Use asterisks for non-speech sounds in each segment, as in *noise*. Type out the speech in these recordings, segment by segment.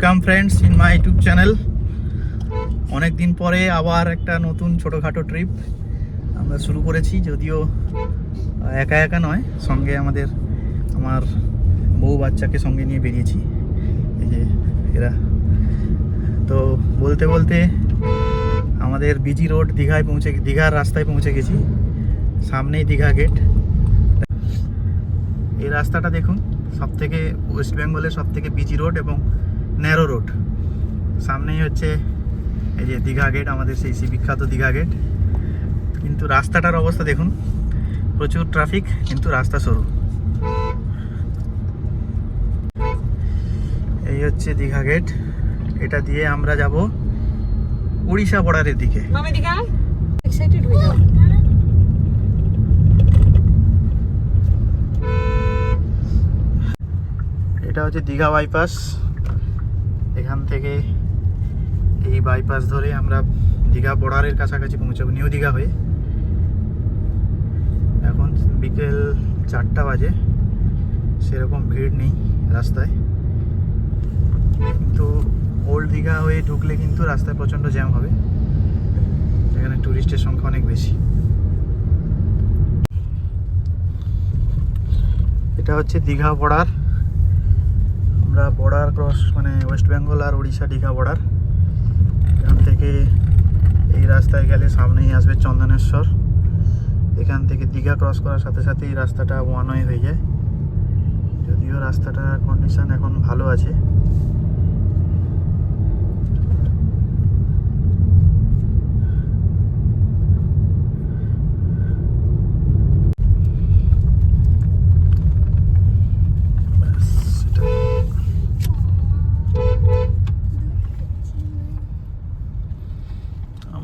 Welcome friends in my YouTube channel অনেক দিন পরে আবার একটা নতুন ছোটোখাটো ট্রিপ আমরা শুরু করেছি, যদিও একা একা নয়, সঙ্গে আমাদের, আমার বউ বাচ্চাকে সঙ্গে নিয়ে বেরিয়েছি। এই যে এরা। তো বলতে বলতে আমাদের বিজি রোড দীঘায় পৌঁছে, দীঘার রাস্তায় পৌঁছে গেছি। সামনেই দীঘা গেট এই রাস্তাটা দেখুন সব থেকে ওয়েস্ট বেঙ্গলের সব থেকে বিজি রোড এবং ন্যারো রোড। সামনেই হচ্ছে এই যে দীঘা গেট আমাদের সেই সেই বিখ্যাত দীঘা গেট কিন্তু রাস্তাটার অবস্থা দেখুন প্রচুর ট্রাফিক কিন্তু রাস্তা সরু। এই হচ্ছে দীঘা গেট এটা দিয়ে আমরা যাব উড়িষ্যা বর্ডারের দিকে। এটা হচ্ছে দীঘা বাইপাস এখান থেকে এই বাইপাস ধরে আমরা দীঘা বর্ডারের কাছাকাছি পৌঁছাবো, নিউ দীঘা হয়ে। এখন বিকেল চারটা বাজে, সেরকম ভিড় নেই রাস্তায়। কিন্তু ওল্ড দীঘা হয়ে ঢুকলে কিন্তু রাস্তায় প্রচণ্ড জ্যাম হবে। এখানে টুরিস্টের সংখ্যা অনেক বেশি। এটা হচ্ছে দীঘা বর্ডার। আমরা বর্ডার ক্রস মানে ওয়েস্ট বেঙ্গল আর উড়িষ্যা দীঘা বর্ডার এখান থেকে এই রাস্তায় গেলে সামনেই আসবে চন্দনেশ্বর। এখান থেকে দীঘা ক্রস করার সাথে সাথেই রাস্তাটা ওয়ান ওয়ে হয়ে যায়। যদিও রাস্তাটার কন্ডিশান এখন ভালো আছে।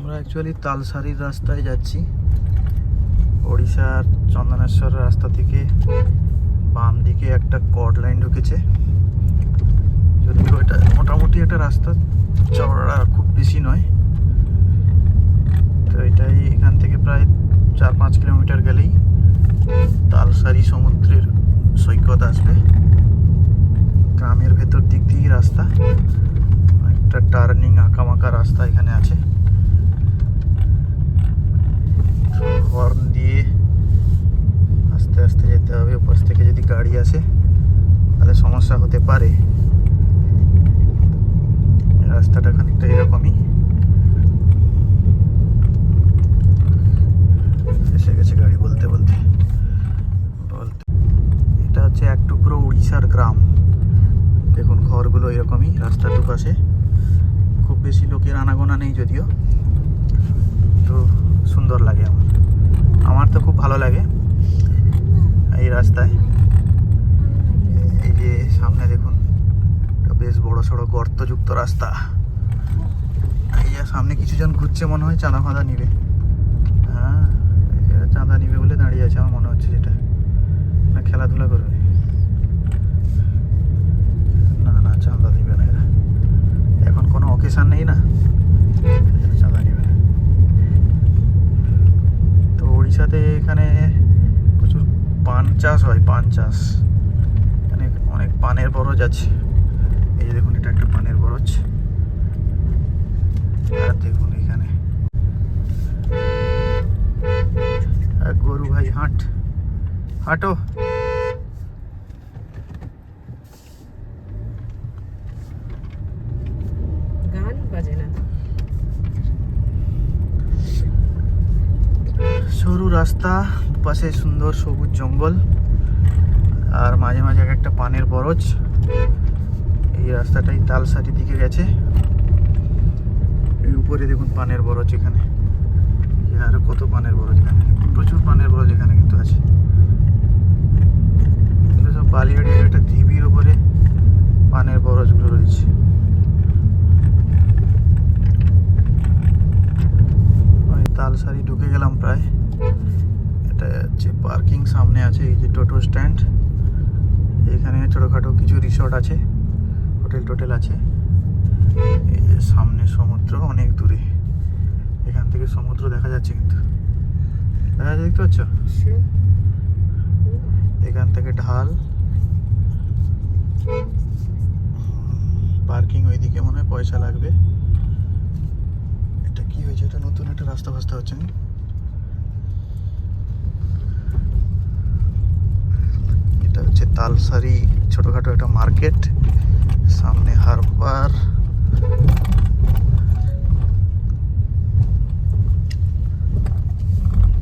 আমরা অ্যাকচুয়ালি তালসারির রাস্তায় যাচ্ছি। ওড়িশার চন্দনেশ্বর রাস্তা থেকে বাম দিকে একটা কড লাইন ঢুকেছে। যদিও এটা মোটামুটি একটা রাস্তা, চওড়া খুব বেশি নয়। তো এটাই এখান থেকে প্রায় চার পাঁচ কিলোমিটার গেলেই তালসারি সমুদ্রের সৈকত আসবে। গ্রামের ভেতর দিক দিয়েই রাস্তা। একটা টার্নিং আঁকামাকা রাস্তা এখানে আছে। হর্ন দিয়ে আস্তে আস্তে যেতে হবে ওপাশ থেকে যদি গাড়ি আসে, তাহলে সমস্যা হতে পারে। রাস্তাটা খানিকটা এরকমই। এসে গেছে গাড়ি বলতে বলতে। বলতে। এটা হচ্ছে এক টুকরো উড়িষ্যার গ্রাম। দেখুন, ঘরগুলো এরকমই, রাস্তার দুপাশে। খুব বেশি লোকের আনাগোনা নেই যদিও। তো সুন্দর লাগে আমার। আমার তো খুব ভালো লাগে এই রাস্তায়। এই যে সামনে দেখুন বেশ বড় সড়ো গর্তযুক্ত রাস্তা। এই সামনে কিছু জন ঘুরছে মনে হয়, চাঁদা ফাঁদা নিবে। হ্যাঁ এরা চাঁদা নিবে বলে দাঁড়িয়ে আছে আমার মনে হচ্ছে যেটা। না খেলাধুলা করবে। না না, চাঁদা দিবে না এরা। এখন কোনো অকেশান নেই না এরা চাঁদা নিবে না তো উড়িষ্যাতে এখানে প্রচুর পান চাষ হয়, পান চাষ। এখানে অনেক পানের বরজ আছে। এই যে দেখুন, এটা একটা পানের বরজ। আর দেখুন এখানে। গরু ভাই, হাঁট। হাঁটো গান বাজে না সরু রাস্তা পাশে সুন্দর সবুজ জঙ্গল, আর মাঝে মাঝে এক একটা পানের বরজ। এই রাস্তাটাই তালসারির দিকে গেছে। এই উপরে দেখুন পানের বরজ এখানে। আরও কত পানের বরজ এখানে? প্রচুর পানের বরজ এখানে কিন্তু আছে। সব বালিয়াড়িয়ার একটা ঢিবির উপরে পানের বরজগুলো রয়েছে। তালসারি ঢুকে গেলাম প্রায়। এটা হচ্ছে পার্কিং সামনে আছে, এই যে টোটো স্ট্যান্ড। এখানে ছোটোখাটো কিছু রিসর্ট আছে, হোটেল টোটেল আছে। এই যে সামনে সমুদ্র, অনেক দূরে। এখান থেকে সমুদ্র দেখা যাচ্ছে কিন্তু। দেখা যাচ্ছে, দেখতে পাচ্ছ? এখান থেকে ঢাল। পার্কিং ওইদিকে মনে হয় পয়সা লাগবে। এটা কি হয়েছে? এটা নতুন একটা রাস্তা ফাস্তা হচ্ছে না। এটা হচ্ছে তালসারি ছোটখাটো একটা মার্কেট। সামনে হারবার।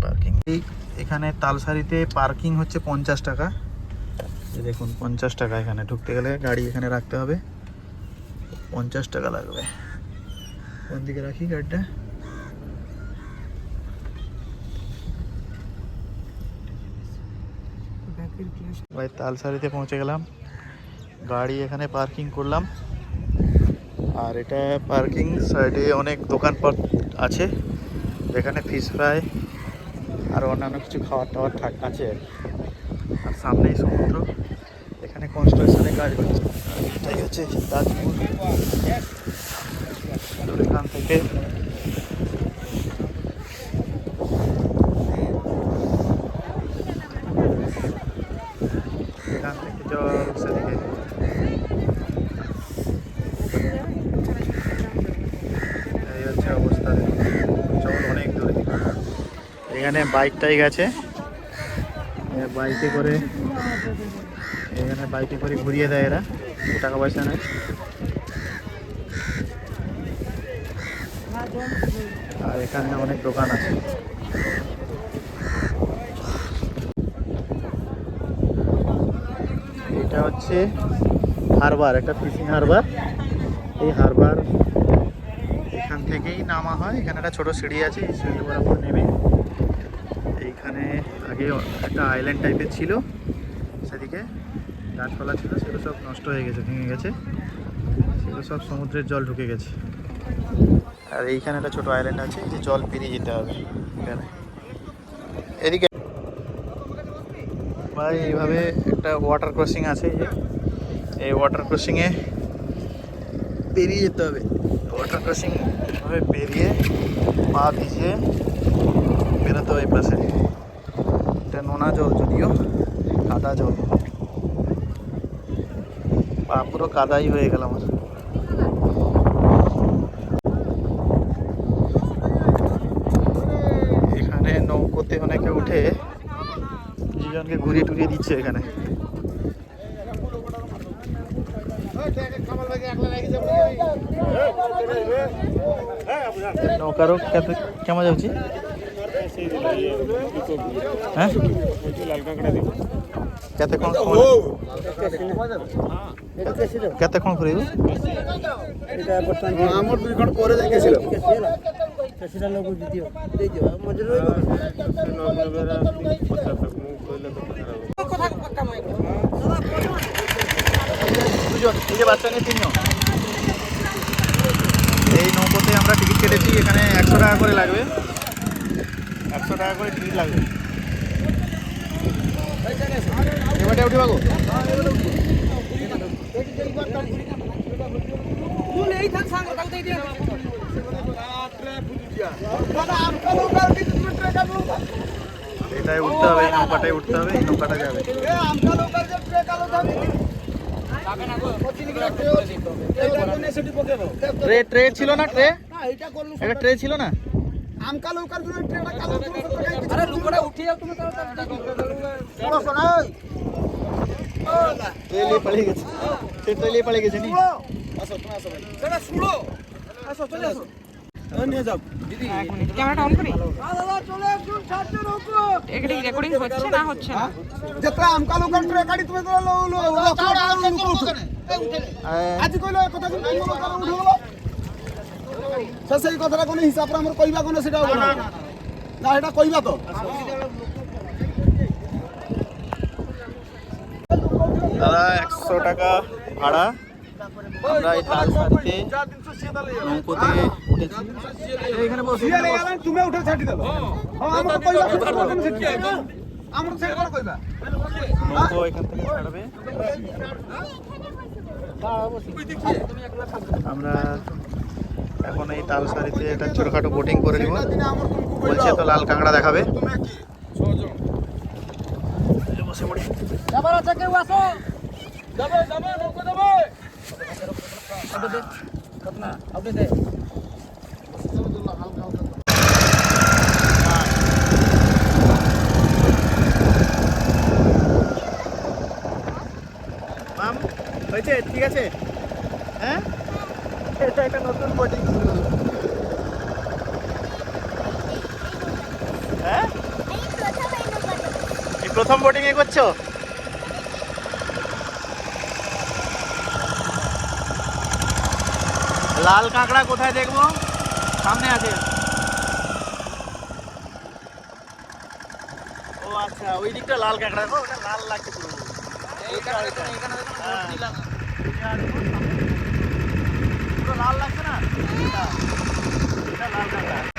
পার্কিং এখানে তালসারিতে পার্কিং হচ্ছে পঞ্চাশ টাকা। দেখুন, পঞ্চাশ টাকা এখানে। ঢুকতে গেলে গাড়ি এখানে রাখতে হবে। পঞ্চাশ টাকা লাগবে। কোন দিকে রাখি গাড়িটা? ভাই, তালসারিতে পৌঁছে গেলাম। গাড়ি এখানে পার্কিং করলাম। আর এটা পার্কিং সাইডে অনেক দোকানপাট আছে। যেখানে ফিশ ফ্রাই আর অন্যান্য কিছু খাবার টাওয়ার থাক আছে। আর। সামনেই সমুদ্র। এখানে কনস্ট্রাকশনের কাজ হচ্ছে এটাই হচ্ছে তাজপুর। এখান থেকে এখান থেকে জল সেদিকে এই হচ্ছে অবস্থা জল অনেক দূরে এখানে বাইকটাই গেছে এ বাইকে করে এখানে বাইকে করে ঘুরিয়ে দেয় এরা। টাকা পয়সা নেয়। আর এখানে অনেক দোকান আছে। এটা হচ্ছে হারবার, একটা ফিশিং হারবার। এই হারবার এখান থেকেই নামা হয়। এখানে একটা ছোট সিঁড়ি আছে, এই সিঁড়ি বরাবর নেমে আগে একটা আইল্যান্ড টাইপের ছিল সেদিকে গাছপালা ছিল সেগুলো সব নষ্ট হয়ে গেছে ভেঙে গেছে। সেগুলো সব সমুদ্রের জল ঢুকে গেছে। আর এইখানে একটা ছোটো আইল্যান্ড আছে যে জল পেরিয়ে যেতে হবে। এখানে। এদিকে ভাই এইভাবে একটা ওয়াটার ক্রসিং আছে এই যে। এই ওয়াটার ক্রসিংয়ে পেরিয়ে যেতে হবে। ওয়াটার ক্রসিং এভাবে পেরিয়ে পা ভিজিয়ে বেরোতে হবে এই পাশে। নোনা জল যদিও, কাদা জল। পুরো কাদাই হয়ে গেল আমার। এখানে নৌকোতে অনেকে উঠে দুজনকে ঘুরিয়ে টুরিয়ে দিচ্ছে এখানে। নৌকারও কেমন যাଉଛି হ্যাঁ? কতক্ষণ কতক্ষণ করিব আমার দুই ঘণ্টা পরে দেখেছিল সেটা লোক দিও দিয়ে দিও মজুরি রইব এই নৌকোতে আমরা টিকিট কেটেছি এখানে একশো টাকা করে লাগবে। একশো টাকা করে টিকিট লাগবে। এবারে উঠি বাবু। এটাই উঠতে হবে এই নৌকাটাই উঠতে হবে এই নৌকাটা যাবে। ট্রে ট্রে ছিল না ট্রে? এটা ট্রে ছিল না? আমকা লোকাল জন্য ট্রেটা কালো আরে লুকোটা উঠিয়ে তুমি ট্রেলে পালিয়ে গেছে সে ট্রেলে পালিয়ে গেছে নি সেটা শুনো আসো চলে আসো নিয়ে যাও ক্যামেরাটা অন করি দাদা চলে আসুন ছাড়তে রোকো এখানে রেকর্ডিং হচ্ছে না হচ্ছে না যেটা আমকা লোকাল ট্রে গাড়ি তুমি তো লো লো আজ কইলো কথা কিন্তু উঠে গেল ସେ ସେଇ କଥାଟା କ'ଣ ହିସାବରେ ଆମର କହିବା କ'ଣ ସେଇଟା ନା ସେଇଟା କହିବା ତ দাদা একশো টাকা ভাড়া আমরা এই তার সাথে নৌকো থেকে আমরা এখন এই তাল তালসারিতে একটা ছোটখাটো বোটিং করে নিব। বলছে তো লাল কাঁকড়া দেখাবে। হয়েছে? ঠিক আছে? এটা একটা নতুন বোটিং হ্যাঁ? এই প্রথম বোটিং এ করছ? লাল কাঁকড়া কোথায় দেখব? সামনে আছে। ও আচ্ছা ওই দিকটা লাল কাঁকড়া ওটা লাল লাগছে পুরো। হ্যাঁ। পুরো লাল লাগছে না এটা এটা লাল কাঁকড়া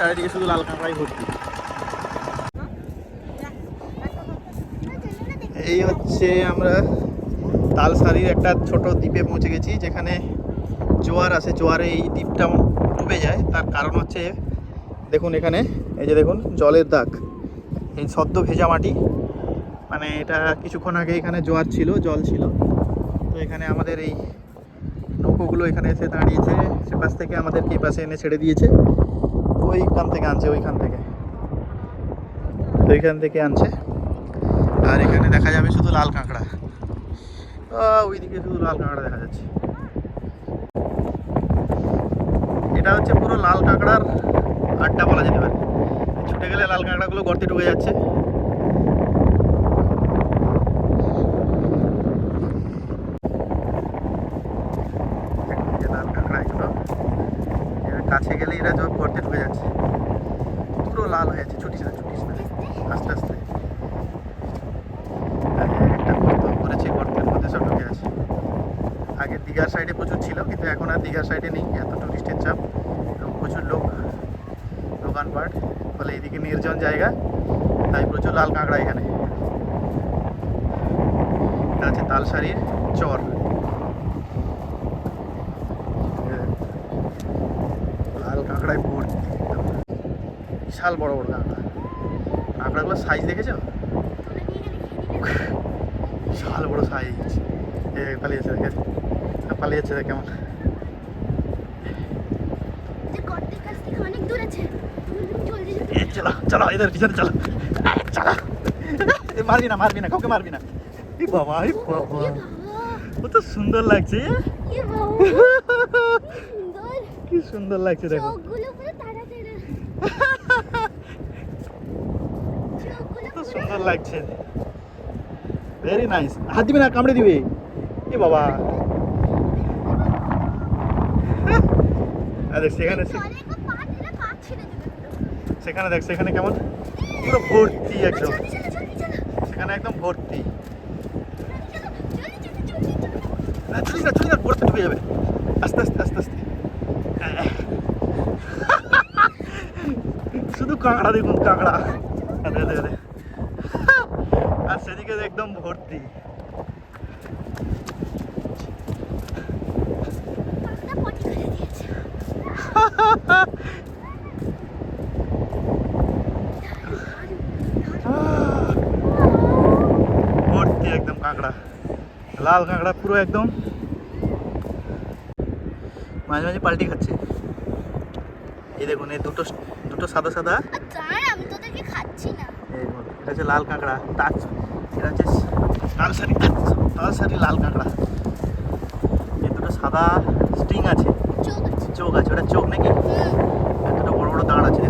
চারিদিকে শুধু লাল কাঁকড়াই ভর্তি। এই হচ্ছে আমরা তালসারির একটা ছোট দ্বীপে পৌঁছে গেছি, যেখানে জোয়ার আসে জোয়ারে এই দ্বীপটা ডুবে যায়। তার কারণ হচ্ছে, দেখুন এখানে, এই যে দেখুন, জলের দাগ। এই সদ্য ভেজা মাটি। মানে এটা কিছুক্ষণ আগে এখানে জোয়ার ছিল, জল ছিল। তো এখানে আমাদের এই নৌকোগুলো এখানে এসে দাঁড়িয়েছে। সে পাশ থেকে আমাদেরকে এই পাশে এনে ছেড়ে দিয়েছে। ওইখান থেকে আনছে, ওইখান থেকে। ওইখান থেকে আনছে। আর এখানে দেখা যাবে শুধু লাল কাঁকড়া। ওইদিকে শুধু লাল কাঁকড়া দেখা যাচ্ছে। এটা হচ্ছে পুরো লাল কাঁকড়ার আড্ডা বলা যেতে পারে। ছুটে গেলে লাল কাঁকড়াগুলো গর্তে ঢুকে যাচ্ছে এই যে লাল কাঁকড়া এগুলো এরা কাছে গেলে এরা সব গর্তে ঢুকে যাচ্ছে, পুরো লাল হয়ে যাচ্ছে ছুটিস না ছুটিস না। আস্তে আস্তে। একটা করেছে মধ্যে সব ঢুকে আগে দীঘার সাইডে প্রচুর ছিল, কিন্তু এখন আর দীঘার সাইডে নেই, এত টুরিস্টের চাপ। এবং প্রচুর লোক দোকানপাট, ফলে এদিকে নির্জন জায়গা, তাই প্রচুর লাল কাঁকড়া এখানে। এটা আছে তালসারির চর লাল কাঁকড়ায় ভর্তি একদম। বিশাল বড় বড় কাঁকড়া কাঁকড়াগুলোর সাইজ দেখেছ? বিশাল বড় সাইজ এ পালিয়েছে দেখে পালিয়েছে দেখ কেমন। চলো চলো এদের পিছনে চলো। চলো। মারবি না মারবি না কাউকে মারবি না। এ বাবা এ বাবা। সুন্দর লাগছে। কি সুন্দর লাগছে দেখো। সুন্দর লাগছে। ভেরি নাইস হাত দিবি না, কামড়ে দিবে। কি বাবা। আরে সেখানে সেখানে দেখ, সেখানে কেমন? পুরো ভর্তি একদম। সেখানে একদম ভর্তি। না চলি না চলি না, পড়তে ঢুকে যাবে। আস্তে আস্তে আস্তে আস্তে। শুধু কাঁকড়া দেখুন, কাঁকড়া। আরে আরে। একদম ভর্তি। ভর্তি একদম কাঁকড়া। লাল কাঁকড়া পুরো একদম। মাঝে মাঝে পাল্টি খাচ্ছে। এই দেখুন এই দুটো দুটো সাদা সাদা। আমি তোদেরকে খাচ্ছি না। এই দেখুন, এটা লাল কাঁকড়া হচ্ছে তালসারি তালসারি লাল কাঁকড়া। এই দুটো সাদা স্ট্রিং আছে। চোখ আছে। চোখ আছে ওটা চোখ নাকি। দুটো বড় বড় দাঁড় আছে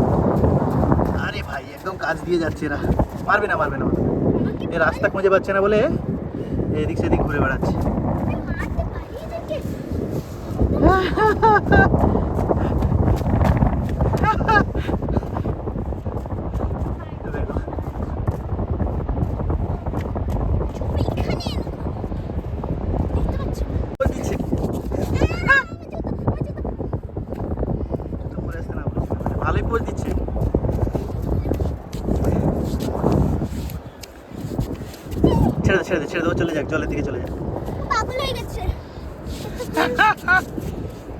আরে ভাই একদম কাজ দিয়ে যাচ্ছে এরা। পারবে না পারবে না এই রাস্তা খুঁজে পাচ্ছে না বলে এদিক সেদিক ঘুরে বেড়াচ্ছে *laughs* মারতে পারি এদেরকে? এই দেখো, চোখ এখানে এনো। দেখতে পাচ্ছ? ওই দিচ্ছে কি? আহ, আমার জুতো, আমার জুতো। তো পরে আসতে না বলছে। ভালোই পোজ দিচ্ছে ছেড়ে দেবো চলে যাক জলের দিকে চলে যাক। পাগল হয়ে গেছে।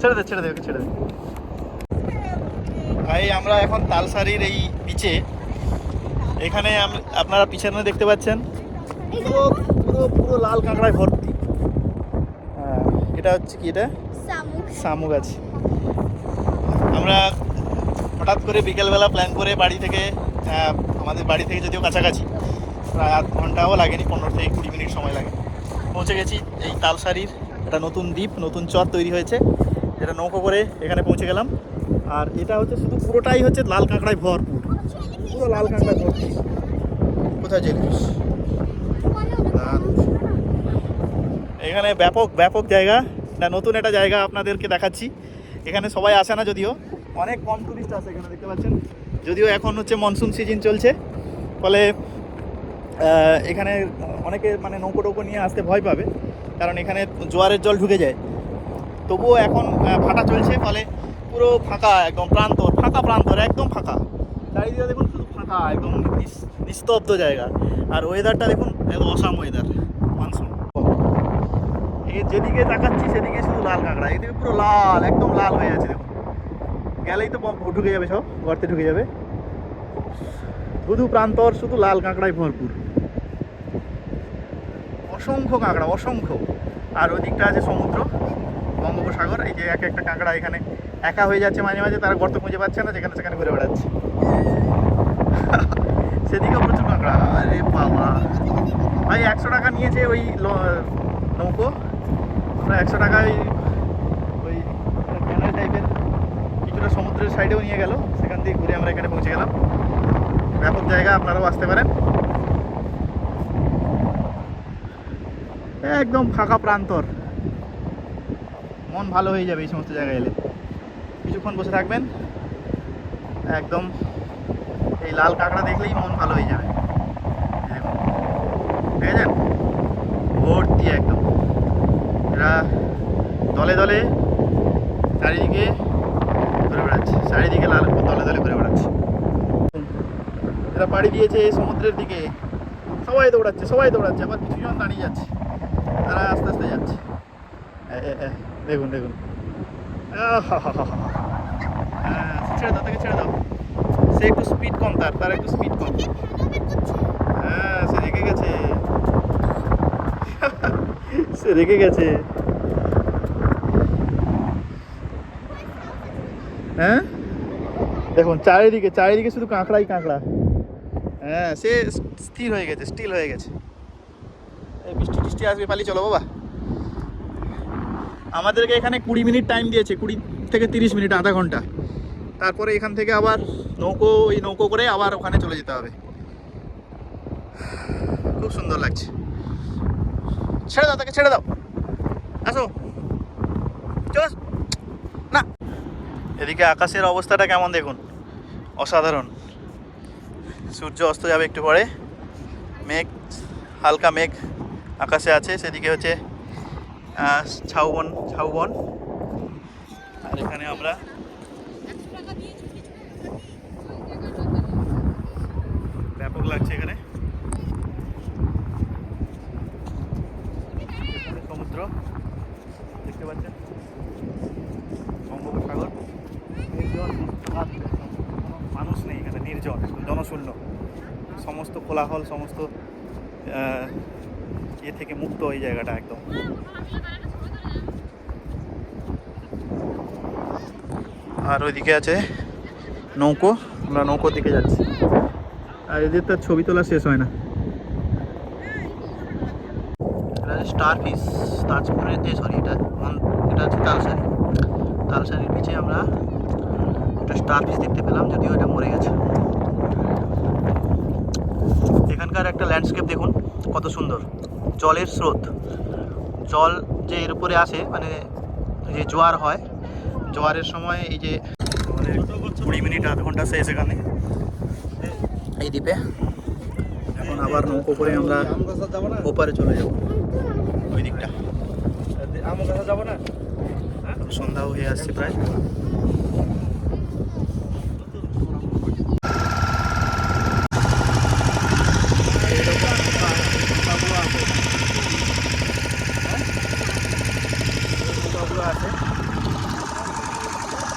ছেড়ে দে ছেড়ে দে ওকে ছেড়ে দে। ভাই আমরা এখন তালসারির এই পিচে এখানে আপনারা পিছনে দেখতে পাচ্ছেন? পুরো পুরো পুরো লাল কাঁকড়ায় ভর্তি। হ্যাঁ, এটা হচ্ছে কি এটা? শামুক। আছে। আমরা হঠাৎ করে বিকেলবেলা প্ল্যান করে বাড়ি থেকে আহ, আমাদের বাড়ি থেকে যদিও কাছাকাছি প্রায় আধ ঘন্টাও লাগেনি, পনেরো থেকে কুড়ি মিনিট সময় লাগে। পৌঁছে গেছি এই তালসারির একটা নতুন দ্বীপ, নতুন চর তৈরি হয়েছে। এটা নৌকো করে এখানে পৌঁছে গেলাম। আর এটা হচ্ছে শুধু পুরোটাই হচ্ছে লাল কাঁকড়ায় ভরপুর। পুরো লাল কাঁকড়ায় ভর্তি কোথায় জেলিস এখানে ব্যাপক ব্যাপক জায়গা। এটা নতুন একটা জায়গা আপনাদেরকে দেখাচ্ছি। এখানে সবাই আসে না যদিও। অনেক কম টুরিস্ট আসে এখানে, দেখতে পাচ্ছেন? যদিও এখন হচ্ছে মনসুন সিজন চলছে। ফলে এখানে অনেকে মানে নৌকো টৌকো নিয়ে আসতে ভয় পাবে, কারণ এখানে জোয়ারের জল ঢুকে যায়। তবুও এখন ভাটা চলছে, ফলে পুরো ফাঁকা, একদম প্রান্তর, ফাঁকা প্রান্তর, একদম ফাঁকা। চারিদিকে দেখুন শুধু ফাঁকা, একদম নিস্তব্ধ জায়গা। আর ওয়েদারটা দেখুন, একদম অসাম ওয়েদার মনসুন এই যেদিকে তাকাচ্ছি, সেদিকে শুধু লাল কাঁকড়া, এদিকে পুরো লাল, একদম লাল হয়ে আছে, দেখুন। গেলেই তো ঢুকে যাবে সব, গর্তে ঢুকে যাবে। শুধু প্রান্তর, শুধু লাল কাঁকড়ায় ভরপুর। অসংখ্য কাঁকড়া, অসংখ্য। আর ওদিকটা আছে সমুদ্র, বঙ্গোপসাগর, এই যে এক একটা কাঁকড়া এখানে একা হয়ে যাচ্ছে মাঝে মাঝে, তারা গর্ত খুঁজে পাচ্ছে না, যেখানে সেখানে ঘুরে বেড়াচ্ছে। *laughs* সেদিকেও প্রচুর কাঁকড়া। আরে বাবা। ভাই, একশো টাকা নিয়েছে ওই নৌকো। একশো টাকায় ওই ক্যানাল টাইপের কিছুটা সমুদ্রের সাইডেও নিয়ে গেল। সেখান থেকে ঘুরে আমরা এখানে পৌঁছে গেলাম। ব্যাপক জায়গা আপনারাও আসতে পারেন। একদম ফাঁকা প্রান্তর। মন ভালো হয়ে যাবে এই সমস্ত জায়গায় এলে। কিছুক্ষণ বসে থাকবেন। একদম এই লাল কাঁকড়া দেখলেই মন ভালো হয়ে যাবে। দেখেছেন ভর্তি একদম। এরা দলে দলে চারিদিকে ঘুরে বেড়াচ্ছে। চারিদিকে লাল দলে দলে ঘুরে বেড়াচ্ছে। এরা পাড়ি দিয়েছে সমুদ্রের দিকে। সবাই দৌড়াচ্ছে সবাই দৌড়াচ্ছে। আবার কিছুজন দাঁড়িয়ে যাচ্ছে। তারা আস্তে আস্তে যাচ্ছে। দেখুন দেখুন। হ্যাঁ, ছেড়ে দাও তাকে ছেড়ে দাও। সে একটু স্পিড কম তার তার একটু স্পিড কম। হ্যাঁ সে রেগে গেছে। সে রেগে গেছে। হ্যাঁ? দেখুন চারিদিকে চারিদিকে শুধু কাঁকড়াই কাঁকড়া। হ্যাঁ সে স্থির হয়ে গেছে স্টিল হয়ে গেছে। বৃষ্টি আসবে পালি চলো বাবা। আমাদেরকে এখানে কুড়ি মিনিট টাইম দিয়েছে, কুড়ি থেকে তিরিশ মিনিট, আধা ঘণ্টা। তারপরে এখান থেকে আবার নৌকো, ওই নৌকো করে আবার ওখানে চলে যেতে হবে। খুব সুন্দর লাগছে। ছেড়ে দাও তাকে, ছেড়ে দাও। আসো। চল। না। এদিকে আকাশের অবস্থাটা কেমন দেখুন? অসাধারণ। সূর্য অস্ত যাবে একটু পরে। মেঘ, হালকা মেঘ। আকাশে আছে, সেদিকে হচ্ছে ছাউবন ঝাউবন আর এখানে আমরা ব্যাপক লাগছে এখানে। সমুদ্র, দেখতে পাচ্ছেন? বঙ্গোপসাগর। নির্জন মানুষ নেই এখানে, নির্জন জনশূন্য। সমস্ত কোলাহল, সমস্ত ইয়ে থেকে মুক্ত এই জায়গাটা একদম। আর ওইদিকে আছে নৌকো, আমরা নৌকোর দিকে যাচ্ছি। আর এদের তো আর ছবি তোলা শেষ হয় না। স্টার ফিস তাজপুরের যে সরি এটা এটা হচ্ছে তালসারি। তালসারির পিছে আমরা একটা স্টার ফিস দেখতে পেলাম, যদিও এটা মরে গেছে। এখানকার একটা ল্যান্ডস্কেপ দেখুন, কত সুন্দর। জলের স্রোত। জল যে এর উপরে আসে মানে যে জোয়ার হয় জোয়ারের সময় এই যে আমাদের কুড়ি মিনিট আধ ঘণ্টা শেষ এখানে এই দ্বীপে। এখন আবার নৌকো করে আমরা ওপারে চলে যাব। ওই দিকটা। সন্ধ্যাও হয়ে আসছে প্রায় নৌকাগুলো আছে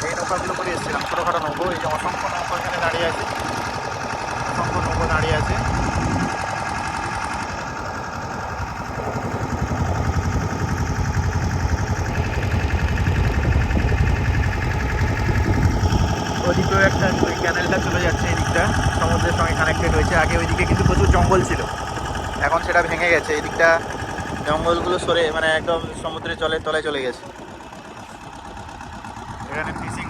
এই নৌকাগুলো করে এসেছিলাম ছোটোখাটো নৌকো এই যে অসংখ্য নৌকো এখানে দাঁড়িয়ে আছে অসংখ্য নৌকো দাঁড়িয়ে আছে ওদিকেও একটা ওই ক্যানেলটা চলে যাচ্ছে এই দিকটা সমুদ্রের সঙ্গে কানেক্টেড হয়েছে আগে ওইদিকে কিন্তু প্রচুর জঙ্গল ছিল এখন সেটা এই জঙ্গলগুলো সরে মানে একদম সমুদ্রের জলের তলায় চলে গেছে। এখানে ফিশিং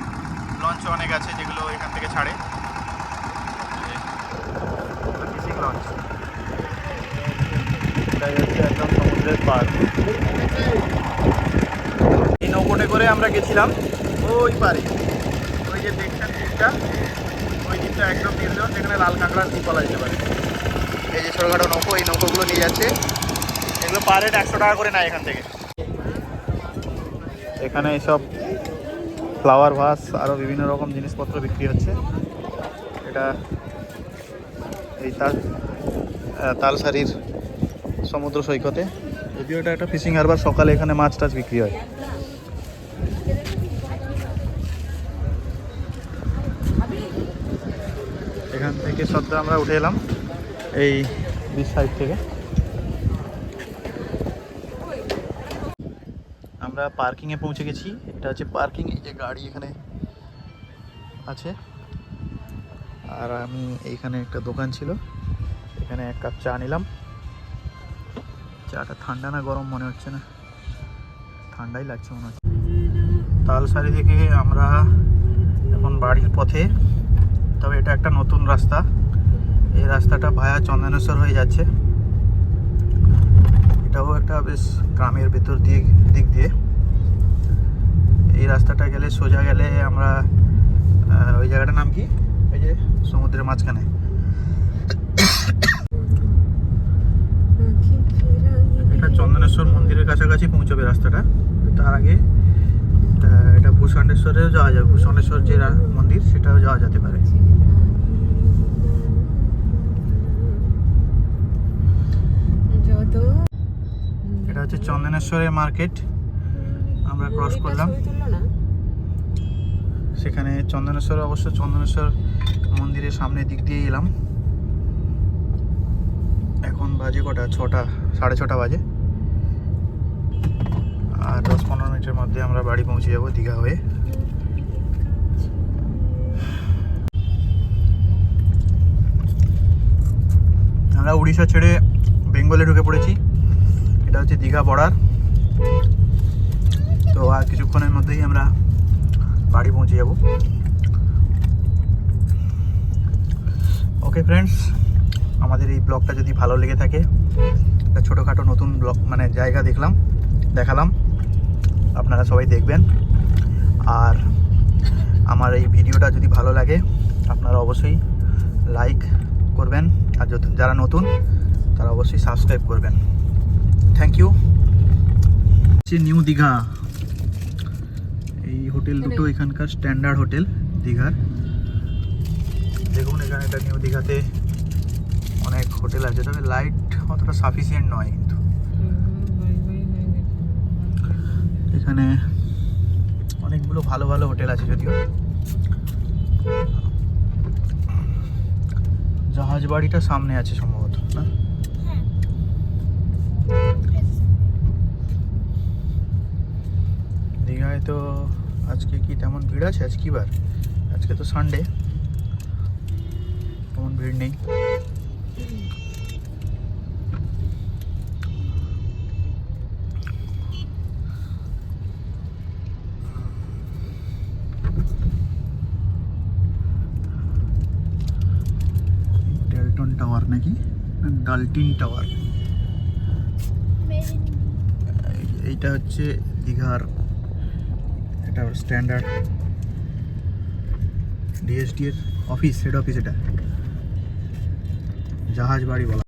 লঞ্চ অনেক আছে যেগুলো এখান থেকে ছাড়ে। Fishing launch. এটাই হচ্ছে একদম সমুদ্রের পার এই নৌকোটে করে আমরা গেছিলাম ওই পারে ওই যে দেখছেন দ্বীপটা ওই দ্বীপটা একদম নির্জন যেখানে লাল কাঁকড়ার দ্বীপ বলা যেতে পারে। এই যে ছোটোখাটো নৌকো এই নৌকোগুলো নিয়ে যাচ্ছে। একশো টাকা করে এখান থেকে। এখানে সব ফ্লাওয়ার ভাস আরও বিভিন্ন রকম জিনিসপত্র বিক্রি হচ্ছে। এটা এই তাল তালসারির সমুদ্র সৈকতে। যদিও এটা একটা ফিশিং হারবার সকালে এখানে মাছ টাছ বিক্রি হয়। এখান থেকে সদ্য আমরা উঠে এলাম এই বিচ সাইড থেকে। আমরা পার্কিংয়ে পৌঁছে গেছি। এটা হচ্ছে পার্কিং এই যে গাড়ি এখানে আছে। আর আমি এইখানে একটা দোকান ছিল। এখানে এক কাপ চা নিলাম। চাটা ঠান্ডা না গরম মনে হচ্ছে না। ঠান্ডাই লাগছে মনে হচ্ছে। তালসারি থেকে আমরা এখন বাড়ির পথে। তবে এটা একটা নতুন রাস্তা। এই রাস্তাটা ভায়া চন্দনেশ্বর হয়ে যাচ্ছে। এটাও একটা বেশ গ্রামের ভেতর দিয়ে দিক দিয়ে। এই রাস্তাটা গেলে সোজা গেলে আমরা ওই জায়গাটার নাম কি? ওই যে সমুদ্রের মাঝখানে। এটা চন্দনেশ্বর মন্দিরের কাছাকাছি পৌঁছবে রাস্তাটা। তার আগে এটা ভূষণ্ডেশ্বরেও যাওয়া যায়। ভূষণ্ডেশ্বর যে মন্দির সেটাও যাওয়া যেতে পারে। এটা হচ্ছে চন্দনেশ্বরের মার্কেট। আমরা ক্রস করলাম। সেখানে চন্দনেশ্বর অবশ্য চন্দনেশ্বর মন্দিরের সামনের দিক দিয়ে এলাম। এখন বাজে কটা? ছটা সাড়ে ছটা বাজে। আর দশ পনেরো মিনিটের মধ্যে আমরা বাড়ি পৌঁছে যাব দীঘা হয়ে। আমরা উড়িষ্যা ছেড়ে বেঙ্গলে ঢুকে পড়েছি। এটা হচ্ছে দীঘা বর্ডার। কিছুক্ষণের মধ্যেই আমরা বাড়ি পৌঁছে যাব। ওকে ফ্রেন্ডস আমাদের এই ব্লগটা যদি ভালো লেগে থাকে, একটা ছোটোখাটো নতুন ব্লগ মানে জায়গা দেখলাম, দেখালাম। আপনারা সবাই দেখবেন। আর আমার এই ভিডিওটা যদি ভালো লাগে, আপনারা অবশ্যই লাইক করবেন। আর যারা নতুন, তারা অবশ্যই সাবস্ক্রাইব করবেন। Thank you new Digha. এই হোটেল দুটো এখানকার স্ট্যান্ডার্ড হোটেল দীঘার। দেখুন এখানে একটা নিউ দীঘাতে অনেক হোটেল আছে তবে লাইট অতটা সাফিসিয়েন্ট নয় কিন্তু। এখানে অনেকগুলো ভালো ভালো হোটেল আছে যদিও। জাহাজ বাড়িটা সামনে আছে সম্ভবত না? দীঘায় তো আজকে কি তেমন ভিড় আছে? আজ কি বার? আজকে তো সানডে তেমন ভিড় নেই। ডেলটন টাওয়ার নাকি? ডালটিন টাওয়ার এইটা হচ্ছে দীঘার এটা স্ট্যান্ডার্ড ডিএসডি এর অফিস হেড অফিস এটা। জাহাজ বাড়ি বলা